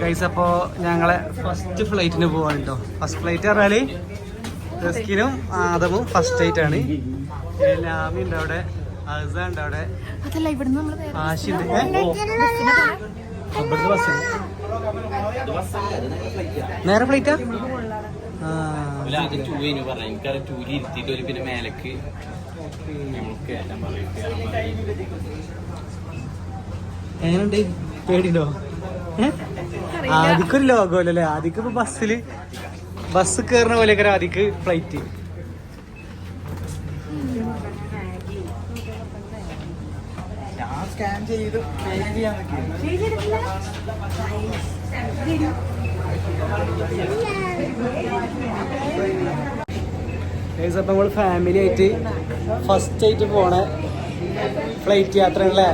Guys അപ്പോൾ ഞങ്ങളെ first ഫ്ലൈറ്റിന് പോവാണ് കേട്ടോ ഫസ്റ്റ് ഫ്ലൈറ്റ് പറഞ്ഞാൽ റെസ്കിനും ആദവും ഫസ്റ്റ് ഫ്ലൈറ്റ് ആണ്. ലാമി ഉണ്ട് അവിടെ. അസ ഉണ്ട് അവിടെ. ആശി ഉണ്ട് ബസ് നേരെ ഫ്ലൈറ്റാ പിന്നെ മേലക്ക്. എങ്ങനെയുണ്ട്? പേടിയുണ്ടോ? ആദിക്കൊരു ലോകമല്ലേ ആദിക്ക് ഇപ്പൊ ബസ്സിൽ ബസ് കയറുന്ന പോലെയൊക്കെ ആദിക്ക് ഫ്ലൈറ്റ് സ്കാൻ ചെയ്ത്. പേ ചെയ്യാൻ നിൽക്കുകയാണ് നമ്മൾ ഫാമിലി ആയിട്ട് ഫസ്റ്റ് ആയിട്ട് പോണ ഫ്ലൈറ്റ് യാത്ര അല്ലേ?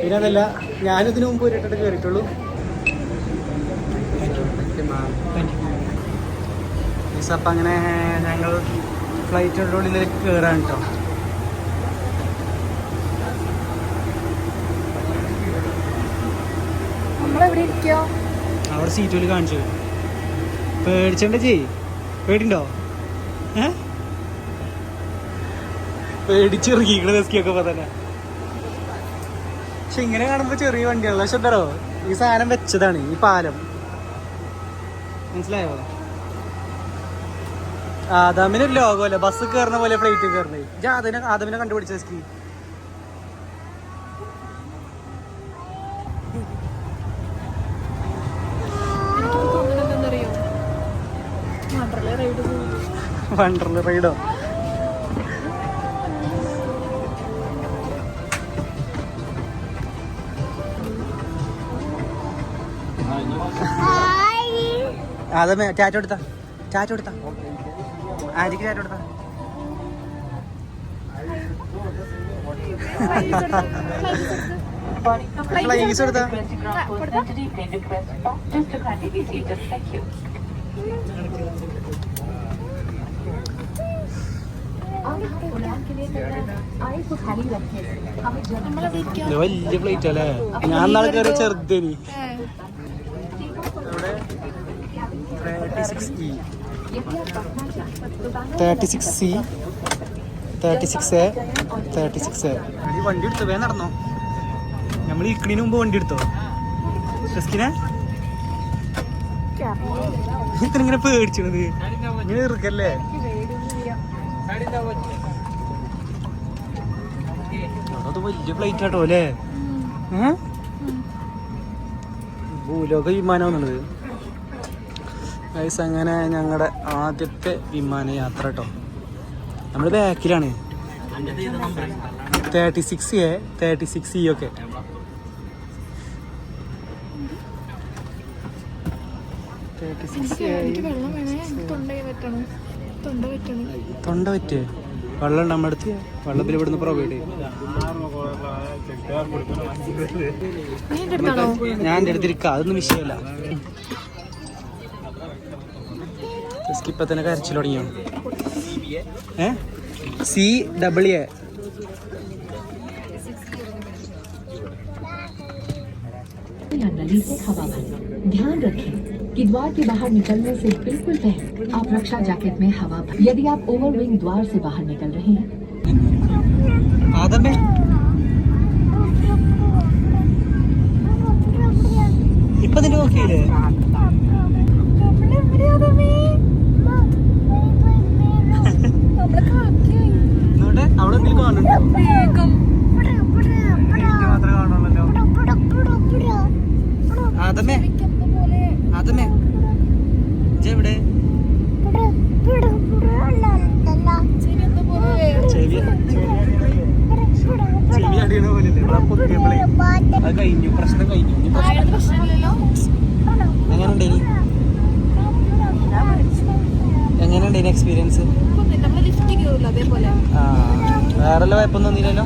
പിന്നെ അതല്ല ഞാനിതിനു മുമ്പ് ഒരു ഇട്ടിട്ട് കയറിയിട്ടുള്ളൂ അപ്പം അങ്ങനെ ഞങ്ങൾ ഫ്ലൈറ്റിന്റെ ഉള്ളിലേക്ക് കയറാൻ കേട്ടോ അവിടെ സീറ്റുകൾ കാണിച്ചു. പേടിച്ചണ്ട ചേ പേടിണ്ടോ? ഏ? പേടിച്ചിറങ്ങിക്കണ ഡെസ്കിയൊക്കെ തന്നെ. പക്ഷെ ഇങ്ങനെ കാണുമ്പോ ചെറിയ വണ്ടിയാണ് പക്ഷെ എന്താ ഈ സാധനം വെച്ചതാണ് ഈ പാലം. മനസ്സിലായോ? ആദാമിന് ലോകമല്ല ബസ് കയറുന്ന പോലെ ഫ്ലൈറ്റ് കയറുന്നത് ഇജ്ജ് ആദമിനെ ആദമിനെ കണ്ടുപിടിച്ച സ്കീ വണ്ടർല റൈഡോ അതമ്മേ ടാറ്റ കൊടുത്ത ടാറ്റ കൊടുത്ത ആജിക്ക് ടാറ്റ ഫ്ലൈസ് ഇത് വലിയ പ്ലേറ്റ് അല്ലേ? ഞാൻ നാളെ കയറി ചെറുതേനി. Six E thirty six C thirty six A thirty six A. ഈ വണ്ടി എടുത്തോ വേ നടന്നോ. നമ്മൾ ഇക്കണിന് മുമ്പ് വണ്ടി എടുത്തോ? റിസ്കിനെ? ഇത്ര ഇങ്ങനെ പേടിച്ചത്? ഇങ്ങനെ ഇറുക്കല്ലേ? അത് വലിയ ഫ്ലൈറ്റ് ആട്ടോ അല്ലേ? ഭൂലോക വിമാനമാണുള്ളത് ഗൈസ് അങ്ങനെ ഞങ്ങളുടെ ആദ്യത്തെ വിമാനയാത്ര കേട്ടോ നമ്മൾ ബാക്കിലാണ് thirty six A thirty six E ഒക്കെ തൊണ്ട പറ്റേ വെള്ളം നമ്മുടെ അടുത്ത്? വെള്ളത്തിൽ ഇവിടുന്ന് പ്രൊവൈഡ് ചെയ്യും. ഞാൻ എന്റെ അടുത്തിരിക്കാം അതൊന്നും വിഷയമല്ല ഇപ്പൊ തന്നെ കരച്ചിൽ തുടങ്ങിയോ ഏ സി ഡബിൾ എ या नली से हवा भरना ध्यान रखें कि द्वार के बाहर निकलने से बिल्कुल पहले आप रक्षा जैकेट में हवा भर यदि आप ओवरविंग द्वार से बाहर निकल रहे हैं ആദമേ ഇപ്പൊ നിന്റെ നോക്കിയില്ലേ ആദമേ. ഇജ്ജ് എവിടെ? ചെവി ചെവി അടിയണ പോലെ പൊത്തിയപ്പോഴേ അത് കഴിഞ്ഞു. പ്രശ്നം കഴിഞ്ഞു. ആരുടെ പ്രശ്നമില്ലല്ലോ എങ്ങനെയുണ്ടേനി എങ്ങനെയുണ്ടേനി എക്സ്പീരിയൻസ് ഒന്നും നമ്മൾ ലിഫ്റ്റ് കയറില്ല അതേപോലെ ആ വേറെ കുഴപ്പമൊന്നും തോന്നിയില്ലല്ലോ എനിക്ക് എങ്ങനെയുണ്ടേനി ഞാൻ സത്യം പറഞ്ഞ ഉള്ളിൽ കൂടെ പോയി വായ്പ കുഴപ്പമില്ല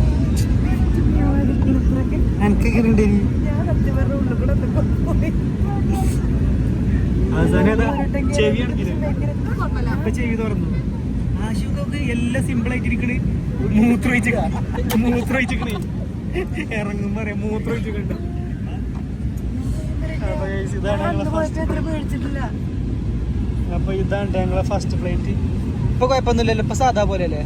ഇപ്പൊ ചെവി തുറന്നു. ആശുപത്രി എല്ലാം സിമ്പിൾ ഇറങ്ങുമ്പോ പറയാം പേടിച്ചിട്ടില്ല. അപ്പൊ ഇതാണ് ഞങ്ങളെ ഫസ്റ്റ് ഫ്ലൈറ്റ് ഇപ്പൊ കുഴപ്പമൊന്നുമില്ലല്ലോ. ഇപ്പൊ സാധാ പോലെ അല്ലേ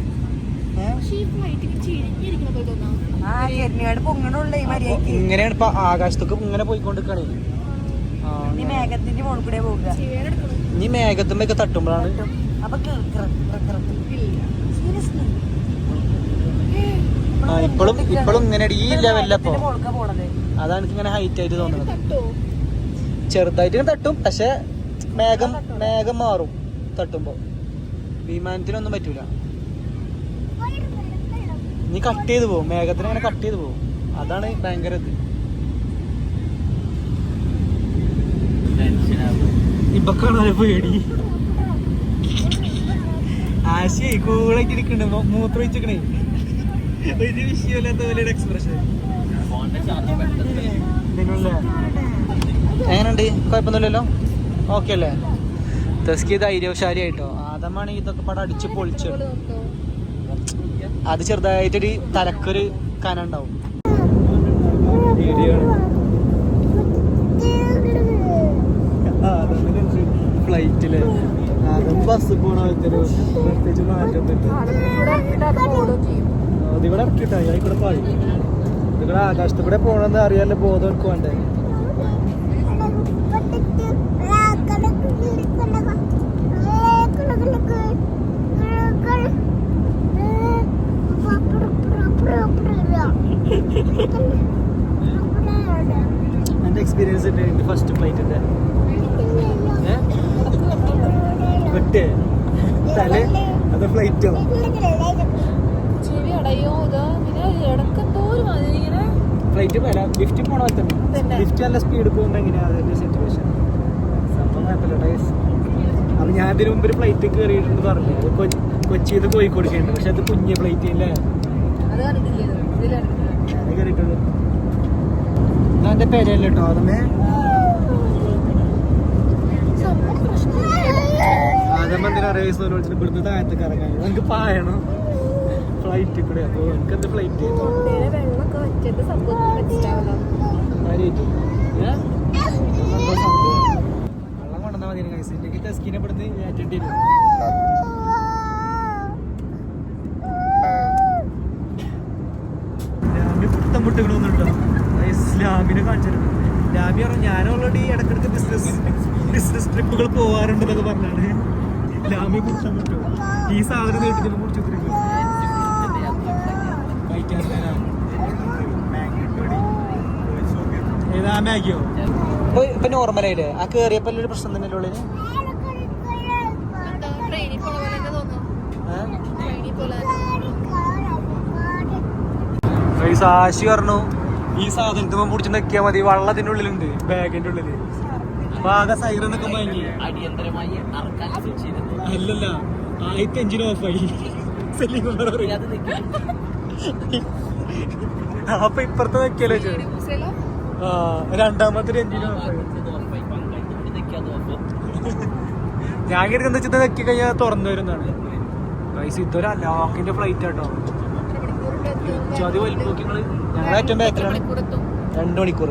ആ ചെരുണിയാട് പൊങ്ങണുള്ളേ മര്യാദയ്ക്ക് ഇങ്ങനെയാണ് ഇപ്പൊ ആകാശത്തൊക്കെ ഇങ്ങനെ പോയിക്കൊണ്ടിരിക്കണേ. നീ മേഘത്തിന്റെ മുകളിൽ കൂടെ പോകുക മേഘത്തുമ്പൊക്കെ തട്ടുമ്പോഴാണ്. അപ്പൊ ഇപ്പഴും ഇപ്പോഴും ഇപ്പോഴും ഇങ്ങനെ ഈ ലെവലിലപ്പോ അതാണ് എനിക്ക് ഇങ്ങനെ ഹൈറ്റ് ആയിട്ട് തോന്നുന്നത്. ചെറുതായിട്ട് ഇങ്ങനെ തട്ടും പക്ഷെ മേഘം മേഘം മാറും തട്ടുമ്പോ. വിമാനത്തിനൊന്നും പറ്റൂല. നീ കട്ട് ചെയ്ത് പോകും മേഘത്തിന് അങ്ങനെ കട്ട് ചെയ്ത് പോകും അതാണ് ഭയങ്കര ഇത്. ഇപ്പൊക്കാണ് പേടി. ആശയ കൂളൊക്കെ ഇരിക്കണ്ട്. മൂത്ര വെച്ചിക്കണേ ഒരു വിഷയമല്ലാത്ത പോലെ എക്സ്പ്രഷൻ എങ്ങനെയുണ്ട്? കുഴപ്പമൊന്നുമില്ലല്ലോ? ഓക്കെ അല്ലേ? തെസ്കി ധൈര്യശാലി ആയിട്ടോ ആദമാണെങ്കിൽ ഇതൊക്കെ പടം അടിച്ച് പൊളിച്ചു അത് ചെറുതായിട്ടൊരു തലക്കൊരു കന ഉണ്ടാവും. ഫ്ലൈറ്റിൽ അതും ബസ് പോണ പ്രത്യേകിച്ച് മാറ്റൊന്നുമില്ല ഇതിവിടെ ഇറക്കിട്ടാ ഞാൻ ഇവിടെ പാടി ഇതിവിടെ ആകാശത്ത് കൂടെ പോണെന്ന് അറിയാല്ല ബോധം എനിക്ക് വേണ്ടേ എന്റെ എക്സ്പീരിയൻസ് ഉണ്ട് ഫസ്റ്റ് ഫ്ലൈറ്റിന്റെ വിട്ടേ. തല. അത് ഫ്ലൈറ്റോ ചെവി അടയോ ഇത്. പിന്നെ ഇടയ്ക്ക് എന്തോ ഒരു മാതിരി ഇങ്ങനെ ഫ്ലൈറ്റ് പോയാല ലിഫ്റ്റ് പോണ പോലെ തന്നെ. ലിഫ്റ്റ് നല്ല സ്പീഡ് പോകുമ്പോ എങ്ങനെയാ അതിന്റെ സിറ്റുവേഷൻ സംഭവം കുഴപ്പമില്ല ടൈസ് അപ്പൊ ഞാൻ ഇതിനു മുമ്പ് ഒരു ഫ്ലൈറ്റ് കയറിയിട്ടുണ്ട് പറഞ്ഞു അത് കൊച്ചിയിൽ നിന്ന് കോഴിക്കോട് ചെയ്യുന്നുണ്ട് പക്ഷെ അത് കുഞ്ഞ് ഫ്ലൈറ്റ് അല്ലേ എന്റെ പേരല്ല ആദ്യം എന്തിനാ റേസ് വിളിച്ചിട്ട് ഇവിടുന്ന് താഴത്തേക്ക് ഇറങ്ങാൻ. നമുക്ക് പായണം. ഫ്ലൈറ്റ് കൂടെ. അപ്പൊ എനിക്ക് എന്ത് ഫ്ലൈറ്റ് വെള്ളം കൊണ്ടുവന്നാൽ മതി ഇല്ലെങ്കിൽ ടെസ്കിനെ ഇവിടുന്ന് ഏറ്റേണ്ടി കാണിച്ചിട്ടുണ്ട് ലാമി പറഞ്ഞു ഞാൻ ഓൾറെഡി ഇടക്കിടക്ക് ബിസിനസ് ബിസിനസ് ട്രിപ്പുകൾ പോവാറുണ്ടെന്നൊക്കെ പറഞ്ഞാണ്. ലാമി പുത്തം പറ്റുമോ ഈ സാധനം കേട്ടിട്ട് മുറിച്ചു ഏതാ മാഗിയോ? ഇപ്പൊ നോർമലായിട്ട് നോർമലായില്ലേ ആ കേറിയപ്പോ ഒരു പ്രശ്നം തന്നെ ഗൈസ് ആശി പറഞ്ഞു. ഈ സാധനത്തിന് പിടിച്ച് നിക്കിയാ മതി. വള്ളത്തിന്റെ ഉള്ളിലുണ്ട്. ബാഗിന്റെ ഉള്ളിൽ. അപ്പൊ ആകെ സൈറൻ ഒക്കെ വാങ്ങി അടിയന്തരമായി അറക്കാൻ സ്വിച്ച് ചെയ്തിട്ടുണ്ട് അല്ലല്ല ആദ്യത്തെ എഞ്ചിൻ ഓഫായി. അപ്പൊ ഇപ്പുറത്തെ ആ രണ്ടാമത്തെ എഞ്ചിൻ ഓഫായി. ഞാൻ കരുതി എന്താ നിക്കി വെക്കി കഴിഞ്ഞാൽ തുറന്നു വരുന്നതാണ്. ഇതൊരു അലോക്കിന്റെ ഫ്ലൈറ്റ് ആട്ടോ. ചതി വലിപ്പം ഞങ്ങൾ ഏറ്റവും ബാക്കിലാണ് രണ്ട് മണിക്കൂർ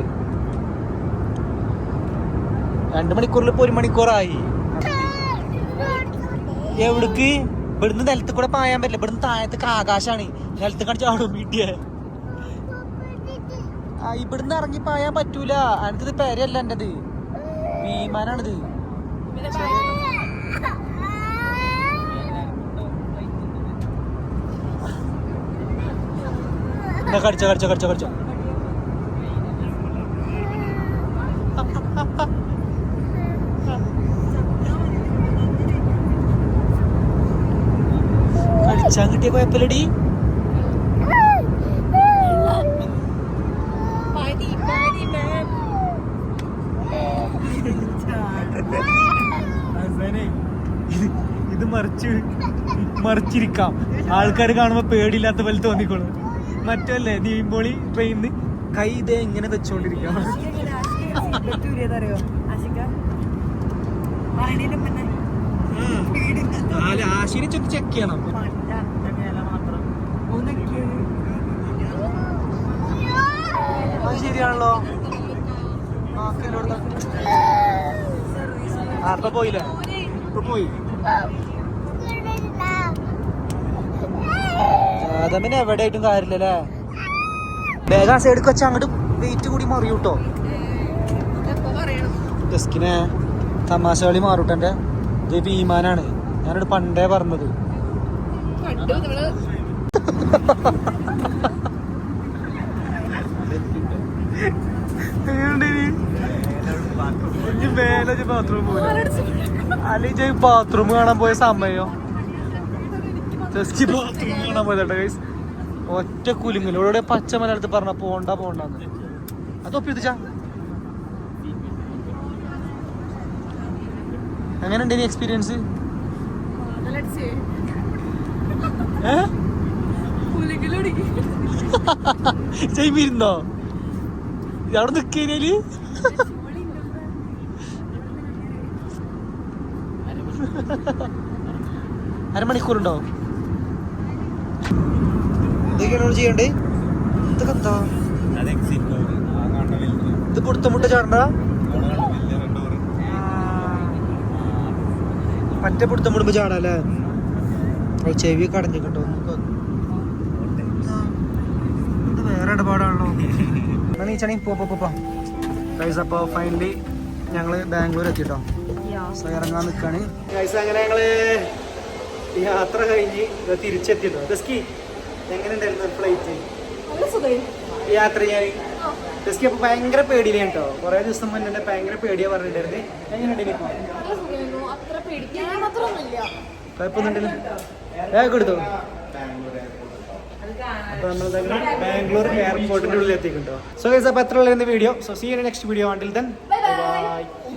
രണ്ട് മണിക്കൂറിൽ ഇപ്പൊ ഒരു മണിക്കൂറായി. എവിടക്ക്? ഇവിടുന്ന് നിലത്ത് കൂടെ പായാൻ പറ്റില്ല. ഇവിടുന്ന് താഴത്തേക്ക് ആകാശാണ്. നിലത്ത് കണിച്ച് ആടും വീട്ടിയെ ആ ഇവിടുന്ന് ഇറങ്ങി പായാൻ പറ്റൂല. എനിക്കിത് പെരയല്ല എന്റെത് വിമാനാണിത് പിന്നെ എന്നാ കടിച്ചോ കടിച്ചോ കടിച്ചോ കടിച്ചോ. കടിച്ചാൻ കിട്ടിയ കുഴപ്പമില്ലടി. ഇത് മറിച്ച് മറിച്ചിരിക്കാം. ആൾക്കാർ കാണുമ്പോ പേടിയില്ലാത്ത പോലെ തോന്നിക്കോളും. മറ്റല്ലേ നീമ്പോളി ട്രെയിനിന്ന് കൈ ഇതേ ഇങ്ങനെ വെച്ചോണ്ടിരിക്കാം. ആശിനെ ചെന്ന് ചെക്ക് ചെയ്യണം. അത് ശരിയാണല്ലോ. അപ്പൊ പോയില്ലേ? ഇപ്പൊ പോയി. അതമ്മിന് എവിടെ ആയിട്ടും കാര്യമില്ലല്ലേ? വേഗം ആ സൈഡിൽ അങ്ങോട്ട് വെയിറ്റ് കൂടി മറിയൂട്ടോ ഡെസ്കിനെ തമാശ കളി മാറൂട്ടെ ഇത് വിമാനാണ് ഞാനോട് പണ്ടേ പറഞ്ഞത്. ബാത്റൂം കാണാൻ പോയ സമയോ. ജസ്റ്റ് ബാത്റൂം കാണാൻ പോയതാട്ടെ ഗൈസ് ഒറ്റ കുലുങ്ങൽ ഇവിടെ പച്ച മലയാളത്തിൽ പറഞ്ഞ പോണ്ട പോണ്ടെന്ന്. അത് ഒപ്പിച്ചാ എങ്ങനെയുണ്ട് ഇനി എക്സ്പീരിയൻസ് ചെയ്മിരുന്നോ അവിടെ നിക്കേനേൽ അരമണിക്കൂറുണ്ടോ എന്തൊക്കെയാണ് ചെയ്യണ്ടേ? ഇതൊക്കെ എന്താ ഇത് ചാടണ്ട മറ്റേ പുടുത്തം ചാടല്ലേ? ചെവി കടഞ്ഞു കേട്ടോ ഇത് വേറെ ഇടപാടാണല്ലോ. എന്നാ നീ പോ പോ, പോ ഗൈസ് അപ്പോൾ ഫൈനലി ഞങ്ങൾ ബാംഗ്ലൂർ എത്തിട്ടോ. സോ ഇറങ്ങാൻ നിൽക്കാണ് ഗൈസ് അങ്ങനെ ഞങ്ങൾ യാത്ര കഴിഞ്ഞ് ഇത് തിരിച്ചെത്തിട്ടോ. എങ്ങനെ ഉണ്ടായിരുന്നു ഫ്ലൈറ്റ് നല്ല സുഖം. യാത്ര ചെയ്യാൻ? ഭയങ്കര പേടിയില്ല കേട്ടോ. കുറേ ദിവസം മുന്നേ ഭയങ്കര പേടിയാ പറഞ്ഞിട്ടുണ്ടായിരുന്നു. എങ്ങനെയുണ്ട് ഇനിയിപ്പോൾ നല്ല അത്ര പേടിക്കാൻ മാത്രമൊന്നുമില്ല കുഴപ്പമൊന്നുണ്ടല്ലോ ബാഗ് എടുത്തോ? അപ്പൊ നമ്മൾ ബാംഗ്ലൂർ എയർപോർട്ടിന്റെ ഉള്ളിൽ എത്തിക്കുണ്ടോ സോ ഗൈസ് അപ്പൊ എത്ര video so see next video until then bye